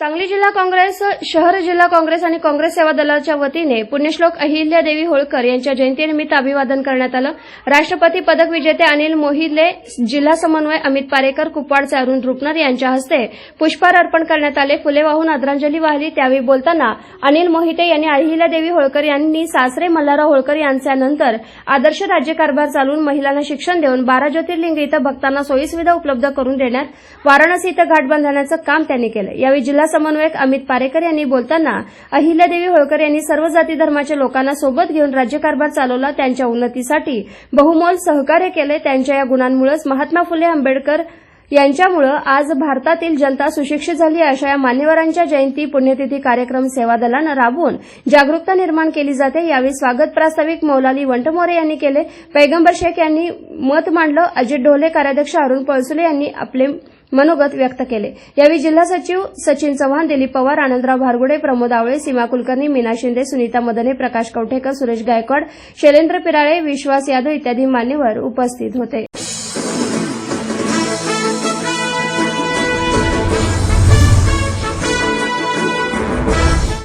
सांगली जिल्हा काँग्रेस शहर जिल्हा काँग्रेस आणि काँग्रेस सेवा दलाच्या वतीने पुण्यश्लोक अहिल्यादेवी होळकर यांच्या जयंतीनिमित्त अभिवादन करण्यात आलं. राष्ट्रपती पदक विजेते अनिल मोहिले जिल्हा समन्वय अमित पारेकर कुपवाडचे अरुण रुपनर यांच्या हस्ते पुष्पहार अर्पण करण्यात आले. फुले वाहून आदरांजली वाहिली. त्यावेळी बोलताना अनिल मोहिते यांनी अहिल्यादेवी होळकर यांनी सासरे मल्हारराव होळकर यांच्यानंतर आदर्श राज्यकारभार चालून महिलांना शिक्षण देऊन बारा ज्योतिर्लिंग इथं भक्तांना सोयीसुविधा उपलब्ध करून देण्यात वाराणसी इथं घाट बांधण्याचं काम त्यांनी केलं. यावेळी जिल्हा समन्वयक अमित पारेकर यांनी बोलताना अहिल्यादेवी होळकर यांनी सर्व जाती धर्माच्या लोकांना सोबत घेऊन राज्यकारभार चालवला त्यांच्या उन्नतीसाठी बहुमोल सहकार्य केले त्यांच्या या गुणांमुळेच महात्मा फुले आंबेडकर यांच्यामुळे आज भारतातील जनता सुशिक्षित झाली अशा या मान्यवरांच्या जयंती पुण्यतिथी कार्यक्रम सेवा दलानं राबवून जागरूकता निर्माण केली जाते. यावेळी स्वागत प्रास्ताविक मौलाली वंटमोरे यांनी केले. पैगंबर शेख यांनी मत मांडलं. अजित ढोले कार्याध्यक्ष अरुण पळसुले यांनी आपले मनोगत व्यक्त केले. यावेळी जिल्हा सचिव सचिन चव्हाण दिलीप पवार आनंदराव भारगुडे प्रमोद आवळे सीमा कुलकर्णी मीना शिंदे सुनीता मदने प्रकाश कवठेकर सुरेश गायकवाड शैलेंद्र पिराळे विश्वास यादव इत्यादी मान्यवर उपस्थित होते.